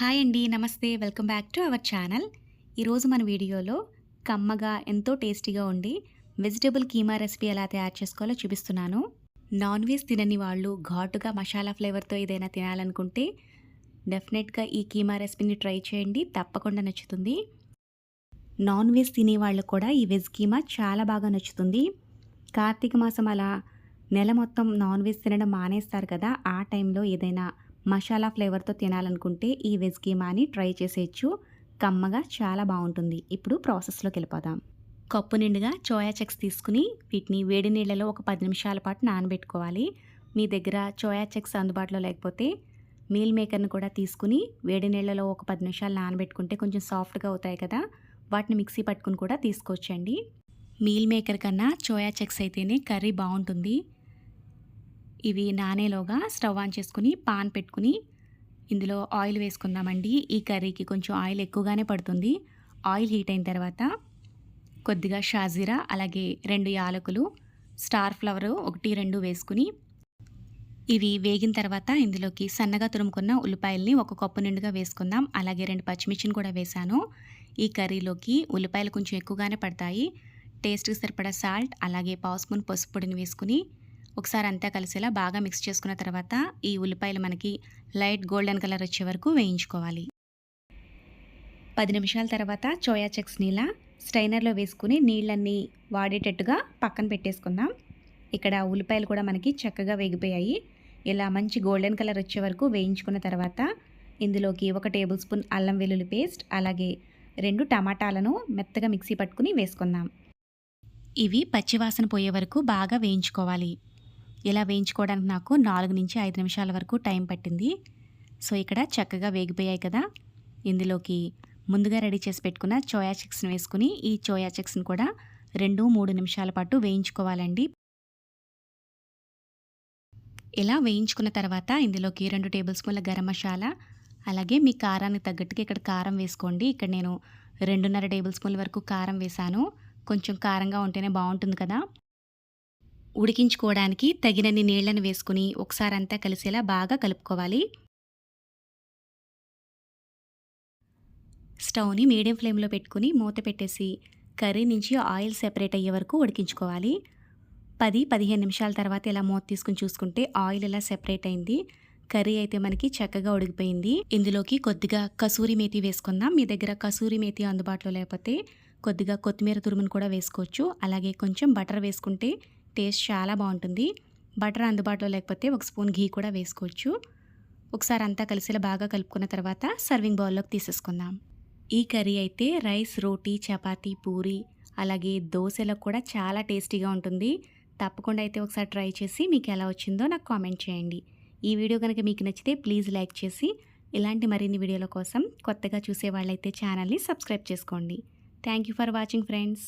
Hi అండి నమస్తే. Welcome back to our channel. ఈరోజు మన వీడియోలో కమ్మగా ఎంతో టేస్టీగా ఉండి వెజిటబుల్ కీమా రెసిపీ ఎలా తయారు చేసుకోవాలో చూపిస్తున్నాను. నాన్ వెజ్ తినని వాళ్ళు ఘాటుగా మసాలా ఫ్లేవర్తో ఏదైనా తినాలనుకుంటే డెఫినెట్గా ఈ కీమా రెసిపీని ట్రై చేయండి తప్పకుండా నచ్చుతుంది. నాన్ వెజ్ తినే వాళ్ళు కూడా ఈ వెజ్ కీమా చాలా బాగా నచ్చుతుంది. కార్తీక మాసం అలా నెల మొత్తం నాన్ వెజ్ తినడం మానేస్తారు కదా ఆ టైంలో ఏదైనా మసాలా ఫ్లేవర్తో తినాలనుకుంటే ఈ వెజ్ కీమాని ట్రై చేసేయచ్చు. కమ్మగా చాలా బాగుంటుంది. ఇప్పుడు ప్రాసెస్లోకి వెళ్ళిపోదాం. కప్పు నిండుగా చోయా చెక్స్ తీసుకుని వీటిని వేడి నీళ్ళలో ఒక పది నిమిషాల పాటు నానబెట్టుకోవాలి. మీ దగ్గర చోయా చెక్స్ అందుబాటులో లేకపోతే మీల్ మేకర్ని కూడా తీసుకుని వేడి నీళ్ళలో ఒక పది నిమిషాలు నానబెట్టుకుంటే కొంచెం సాఫ్ట్గా అవుతాయి కదా. వాటిని మిక్సీ పట్టుకుని కూడా తీసుకోవచ్చండి. మీల్ మేకర్ కన్నా చోయా చెక్స్ అయితేనే కర్రీ బాగుంటుంది. ఇవి నానేలోగా స్టవ్ ఆన్ చేసుకుని పాన్ పెట్టుకుని ఇందులో ఆయిల్ వేసుకుందామండి. ఈ కర్రీకి కొంచెం ఆయిల్ ఎక్కువగానే పడుతుంది. ఆయిల్ హీట్ అయిన తర్వాత కొద్దిగా షాజీరా అలాగే రెండు యాలకులు స్టార్ ఫ్లవర్ ఒకటి రెండు వేసుకుని ఇవి వేగిన తర్వాత ఇందులోకి సన్నగా తురుముకున్న ఉల్లిపాయల్ని ఒక కప్పు నిండుగా వేసుకుందాం. అలాగే రెండు పచ్చిమిర్చిని కూడా వేశాను ఈ కర్రీలోకి ఉల్లిపాయలు కొంచెం ఎక్కువగానే పడతాయి. టేస్ట్కి సరిపడా సాల్ట్ అలాగే పావు స్పూన్ పసుపు పొడిని వేసుకుని ఒకసారి అంతా కలిసేలా బాగా మిక్స్ చేసుకున్న తర్వాత ఈ ఉల్లిపాయలు మనకి లైట్ గోల్డెన్ కలర్ వచ్చే వరకు వేయించుకోవాలి. పది నిమిషాల తర్వాత చోయా చెక్స్ నీళ్ళ స్టైనర్లో వేసుకుని నీళ్ళన్నీ వాడేటట్టుగా పక్కన పెట్టేసుకుందాం. ఇక్కడ ఉల్లిపాయలు కూడా మనకి చక్కగా వేగిపోయాయి. ఇలా మంచి గోల్డెన్ కలర్ వచ్చే వరకు వేయించుకున్న తర్వాత ఇందులోకి ఒక టేబుల్ స్పూన్ అల్లం వెల్లుల్లి పేస్ట్ అలాగే రెండు టమాటాలను మెత్తగా మిక్సీ పట్టుకుని వేసుకుందాం. ఇవి పచ్చివాసన పోయే వరకు బాగా వేయించుకోవాలి. ఇలా వేయించుకోవడానికి నాకు నాలుగు నుంచి ఐదు నిమిషాల వరకు టైం పట్టింది. సో ఇక్కడ చక్కగా వేగిపోయాయి కదా. ఇందులోకి ముందుగా రెడీ చేసి పెట్టుకున్న చోయా చిక్స్ని వేసుకుని ఈ చోయా చిక్స్ని కూడా రెండు మూడు నిమిషాల పాటు వేయించుకోవాలండి. ఇలా వేయించుకున్న తర్వాత ఇందులోకి రెండు టేబుల్ స్పూన్ల గరం మసాలా అలాగే మీ కారానికి తగ్గట్టుగా ఇక్కడ కారం వేసుకోండి. ఇక్కడ నేను రెండున్నర టేబుల్ స్పూన్ల వరకు కారం వేశాను. కొంచెం కారంగా ఉంటేనే బాగుంటుంది కదా. ఉడికించుకోవడానికి తగినన్ని నీళ్ళను వేసుకుని ఒకసారి అంతా కలిసేలా బాగా కలుపుకోవాలి. స్టవ్ని మీడియం ఫ్లేమ్లో పెట్టుకుని మూత పెట్టేసి కర్రీ నుంచి ఆయిల్ సెపరేట్ అయ్యే వరకు ఉడికించుకోవాలి. పది పదిహేను నిమిషాల తర్వాత ఇలా మూత తీసుకుని చూసుకుంటే ఆయిల్ ఇలా సెపరేట్ అయింది. కర్రీ అయితే మనకి చక్కగా ఉడికిపోయింది. ఇందులోకి కొద్దిగా కసూరి మేతి వేసుకుందాం. మీ దగ్గర కసూరి మేతి అందుబాటులో లేకపోతే కొద్దిగా కొత్తిమీర తురుమును కూడా వేసుకోవచ్చు. అలాగే కొంచెం బటర్ వేసుకుంటే టేస్ట్ చాలా బాగుంటుంది. బటర్ అందుబాటులో లేకపోతే ఒక స్పూన్ ఘీ కూడా వేసుకోవచ్చు. ఒకసారి అంతా కలిసేలా బాగా కలుపుకున్న తర్వాత సర్వింగ్ బౌల్లోకి తీసేసుకుందాం. ఈ కర్రీ అయితే రైస్ రోటీ చపాతీ పూరి అలాగే దోశలకు కూడా చాలా టేస్టీగా ఉంటుంది. తప్పకుండా అయితే ఒకసారి ట్రై చేసి మీకు ఎలా వచ్చిందో నాకు కామెంట్ చేయండి. ఈ వీడియో కనుక మీకు నచ్చితే ప్లీజ్ లైక్ చేసి ఇలాంటి మరిన్ని వీడియోల కోసం కొత్తగా చూసే వాళ్ళైతే ఛానల్ని సబ్స్క్రైబ్ చేసుకోండి. Thank you for watching friends.